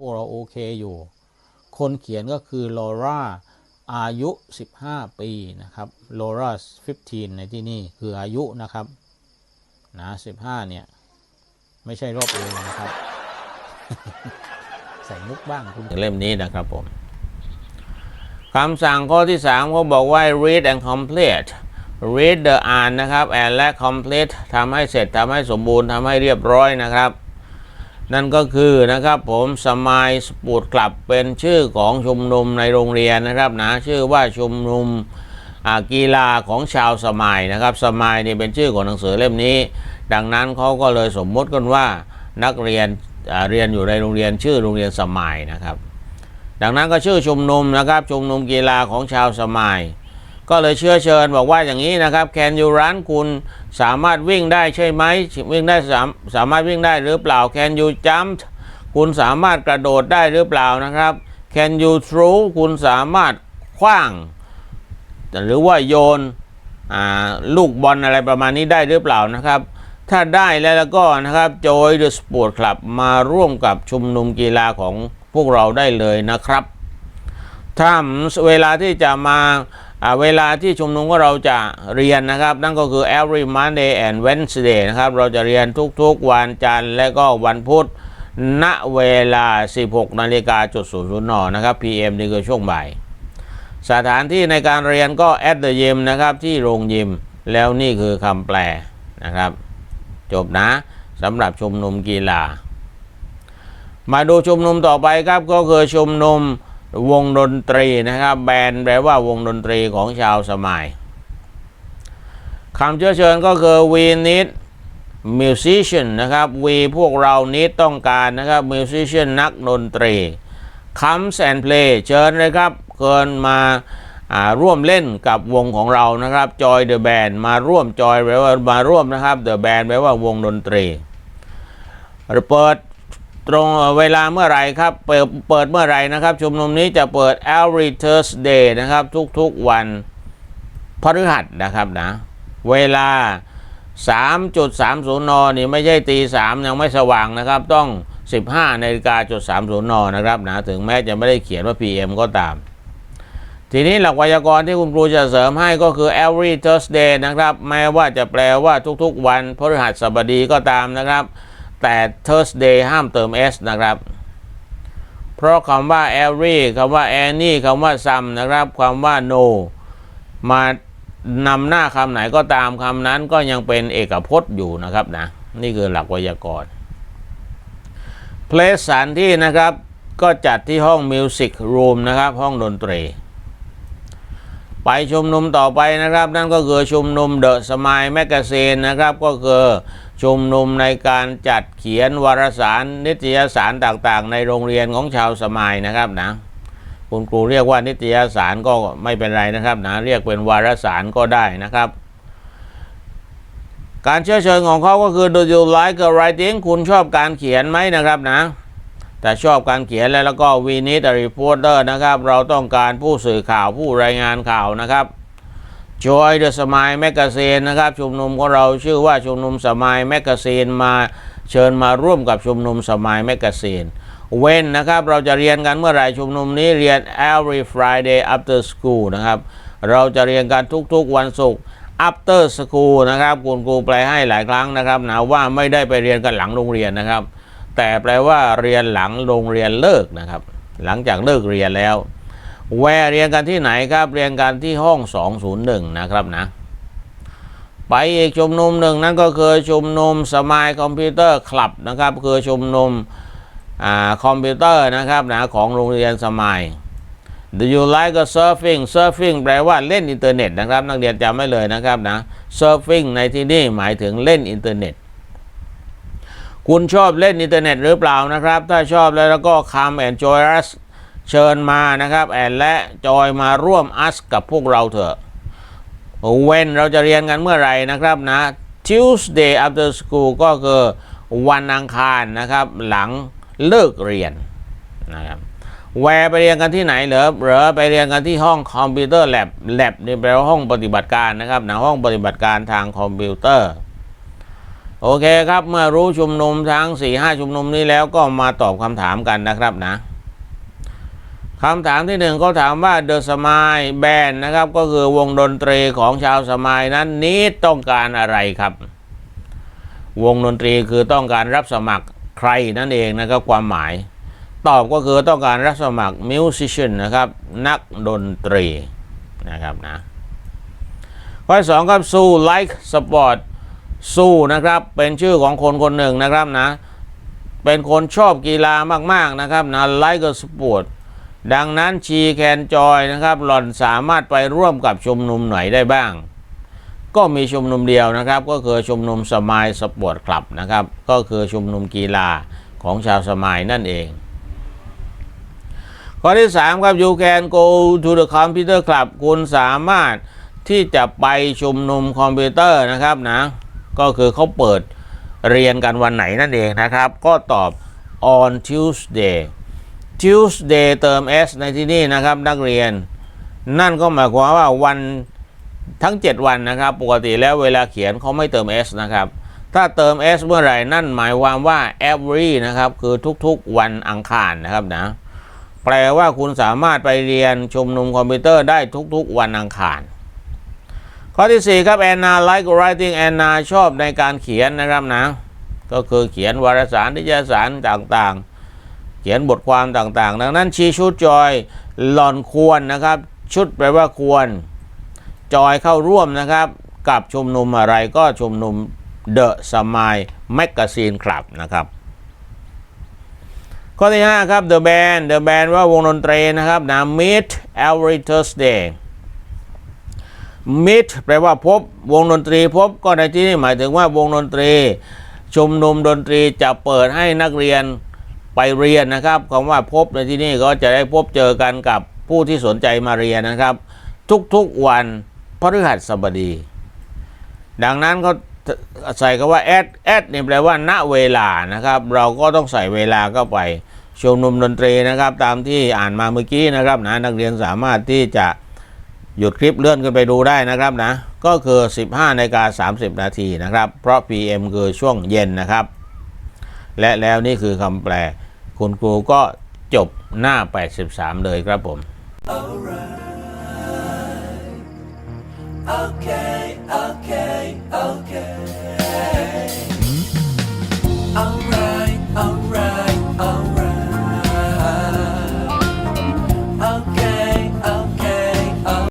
พวกเราโอเคอยู่ คนเขียนก็คือลอร่าอายุ 15 ปีนะครับลอร่า15 ในที่นี่คืออายุนะครับนะ15 เนี่ย ไม่ใช่รอบเอวนะครับ ใส่มุกบ้างคุณเล่มนี้นะครับผมคำสั่งข้อที่3เขาบอกว่า read and complete read the อ่านนะครับ and และ complete ทำให้เสร็จทำให้สมบูรณ์ทำให้เรียบร้อยนะครับ นั่นก็คือนะครับผมสมายสปูดคลับเป็นชื่อของชุมนุมในโรงเรียนนะครับนะชื่อว่าชุมนุมกีฬาของชาวสมัยนะครับ สมัยนี่เป็นชื่อของหนังสือเล่มนี้ ดังนั้นเขาก็เลยสมมติกันว่านักเรียนเรียนอยู่ในโรงเรียนชื่อโรงเรียนสมัยนะครับ ดังนั้นก็ชื่อชุมนุมนะครับชุมนุมกีฬาของชาวสมัย ก็เลยเชื่อเชิญบอกว่าอย่างนี้นะครับ Can you run คุณสามารถวิ่งได้ใช่ไหมวิ่งได้สามสามารถวิ่งได้หรือเปล่า Can you jump คุณสามารถกระโดดได้หรือเปล่านะครับ Can you throw คุณสามารถคว้าง หรือว่าโยนลูกบอลอะไรประมาณนี้ได้หรือเปล่านะครับ ถ้าได้แล้วก็นะครับ Joy the Sport Club มาร่วมกับชุมนุมกีฬาของพวกเราได้เลยนะครับถ้าเวลาที่จะมา เวลาที่ชุมนุมก็เราจะเรียนนะครับ นั่นก็คือ every Monday and Wednesday นะครับ เราจะเรียนทุกๆวันจันทร์และก็วันพุธณเวลา 16นาฬิกาจุดศูนย์ศูนย์นนะครับ PM นี่คือช่วงบ่าย สถานที่ในการเรียนก็ at the gym นะครับ ที่โรงยิม แล้วนี่คือคำแปลนะครับ จบนะสำหรับชุมนุมกีฬา มาดูชุมนุมต่อไปครับก็คือชุมนุม วงดนตรีนะครับ แบนแปลว่าวงดนตรีของชาวสมัยคำเชื้อเชิญก็คือ we need musician นะครับ we พวกเรา need ต้องการนะครับ musician นักดนตรี comes and play เชิญเลยครับเกินมาอ่าร่วมเล่นกับวงของเรานะครับ joy the band มาร่วม joy แปลว่ามาร่วมนะครับ the band แปลว่าวงดนตรี เปิด ตรงเวลาเมื่อไรครับ เปิดเปิดเมื่อไรนะครับ ชุมนุมนี้จะเปิด every Thursday นะครับ ทุกๆวันพฤหัสนะครับนะ เวลา 3.30 น นี่ไม่ใช่ตีสามยังไม่สว่างนะครับ ต้อง 15นาฬิกาจุด30 น นะครับนะ ถึงแม้จะไม่ได้เขียนว่า PM ก็ตาม ทีนี้หลักไวยากรณ์ที่คุณครูจะเสริมให้ก็คือ every Thursday นะครับ แม้ว่าจะแปลว่าทุกๆ วันพฤหัสบดีก็ตามนะครับ แต่ Thursday ห้ามเติม s นะครับ เพราะคำว่า every คำว่า any คำว่า some นะครับคำว่า no มานำหน้าคำไหนก็ตามคำนั้นก็ยังเป็นเอกพจน์อยู่นะครับนะนี่คือหลักไวยากรณ์ place สถานที่นะครับก็จัดที่ห้อง Music Room นะครับ ห้องดนตรี ไปชุมนุมต่อไปนะครับ นั่นก็คือชุมนุม The Smile Magazine นะครับ ก็คือชุมนุมในการจัดเขียนวารสารนิตยสารต่างๆ ในโรงเรียนของชาวสมัยนะครับนะคุณครูเรียกว่านิตยสารก็ไม่เป็นไรนะครับนะเรียกเป็นวารสารก็ได้นะครับการเชื้อเชิญของเขาก็คือ do you like writing คุณชอบการเขียนไหมนะครับนะ แต่ชอบการเขียนแล้วแล้วก็ we need a reporter นะครับ เราต้องการผู้สื่อข่าวผู้รายงานข่าวนะครับ Joy the Smile Magazine นะครับชุมนุมของเราชื่อว่าชุมนุมสมายแมกกาซีนมาเชิญมาร่วมกับชุมนุมสมายแมกกาซีนเว้นนะครับเราจะเรียนกันเมื่อไหร่ชุมนุมนี้เรียน every Friday after school นะครับเราจะเรียนกันทุกๆวันศุกร์ after school นะครับคุณครูแปลให้หลายครั้งนะครับนะว่าไม่ได้ไปเรียนกันหลังโรงเรียนนะครับ แต่แปลว่าเรียนหลังโรงเรียนเลิกนะครับ หลังจากเลิกเรียนแล้วแวร์เรียนกันที่ไหนครับเรียนกันที่ห้อง 201 นะครับนะ ไปอีกชุมนุมหนึ่งนั่นก็คือชุมนุมสมายคอมพิวเตอร์คลับนะครับ คือชุมนุมอคอมพิวเตอร์นะครับนะของโรงเรียนสมาย Do you like surfing surfing แปลว่าเล่นอินเทอร์เน็ตนะครับ นักเรียนจำไม่เลยนะครับนะ surfing ในที่นี่หมายถึงเล่นอินเทอร์เน็ต คุณชอบเล่นอินเทอร์เน็ตหรือเปล่านะครับ ถ้าชอบแล้วก็ come and join us เชิญมานะครับแอนและจอยมาร่วมอัสกับพวกเราเถอะเว้นเราจะเรียนกันเมื่อไหร่นะครับนะ Tuesday after school ก็คือวันอังคารนะครับหลังเลิกเรียนนะครับแวร์ไปเรียนกันที่ไหนเหรอหรือไปเรียนกันที่ห้องคอมพิวเตอร์แลบแลบนี่แปลว่าห้องปฏิบัติการนะครับนะห้องปฏิบัติการทางคอมพิวเตอร์ โอเคครับ เมื่อรู้ชุมนุมทั้ง4ี่ห้าชุมนุมนี้แล้วก็มาตอบคำถามกันนะครับนะคำถามที่หนึ่งเขาถามว่า The Smile Band นะครับ ก็คือวงดนตรีของชาวสมายนั้นนี้ต้องการอะไรครับ วงดนตรีคือต้องการรับสมัครใครนั่นเองนะครับความหมาย ตอบก็คือต้องการรับสมัคร musician นะครับ นักดนตรีนะครับนะข้อสองครับสู้ like sport สู้ สู้นะครับ เป็นชื่อของคนคนหนึ่งนะครับนะ เป็นคนชอบกีฬามากๆนะครับนะ like a sport ดังนั้น she can join นะครับหล่อนสามารถไปร่วมกับชุมนุมไหนได้บ้าง ก็มีชุมนุมเดียวนะครับ ก็คือชุมนุมสมายสปอร์ตคลับนะครับ ก็คือชุมนุมกีฬาของชาวสมายนั่นเองข้อที่ 3 ครับ you can go to the computer club คุณสามารถที่จะไปชุมนุมคอมพิวเตอร์นะครับนะ ก็คือเขาเปิดเรียนกันวันไหนนั่นเองนะครับ ก็ตอบ on Tuesday Tuesday เติม s ในที่นี่นะครับนักเรียน นั่นก็หมายความว่าวันทั้ง 7 วันนะครับ ปกติแล้วเวลาเขียนเขาไม่เติม s นะครับ ถ้าเติม s เมื่อไหร่นั่นหมายความว่า every นะครับ คือทุกๆวันอังคารนะครับนะแปลว่าคุณสามารถไปเรียนชุมนุมคอมพิวเตอร์ได้ทุกๆวันอังคาร ข้อที่ 4 ครับแอนนา like writing แอนนาชอบในการเขียนนะครับนะ ก็คือเขียนวารสารนิตยสารต่างๆ เขียนบทความต่างๆ ดังนั้นชีชุดจอยหลอนควรนะครับ ชุดแปลว่าควร จอยเข้าร่วมนะครับ กับชุมนุมอะไรก็ชุมนุม The Smile Magazine Club นะครับข้อที่ 5 ครับ The Band The Band ว่าวงดนตรีนะครับนะ Meet every Thursday Meet แปลว่าพบวงดนตรีพบก็ในที่นี้หมายถึงว่าวงดนตรี ชุมนุมดนตรีจะเปิดให้นักเรียนไปเรียนนะครับคำว่าพบในที่นี้ก็จะได้พบเจอกันกับผู้ที่สนใจมาเรียนนะครับ ทุกๆวันพฤหัสบดี ดังนั้นเขาใส่คำว่า at at นี่แปลว่าณเวลานะครับ เราก็ต้องใส่เวลาเข้าไปชุมนุมดนตรีนะครับ ตามที่อ่านมาเมื่อกี้นะครับนะนักเรียนสามารถที่จะ หยุดคลิปเลื่อนขึ้นไปดูได้นะครับนะ ก็คือ 15นาฬิกา30 นาทีนะครับ เพราะ PM คือช่วงเย็นนะครับ และแล้วนี่คือคำแปล คุณครูก็จบหน้า 83 เลยครับผม Okay.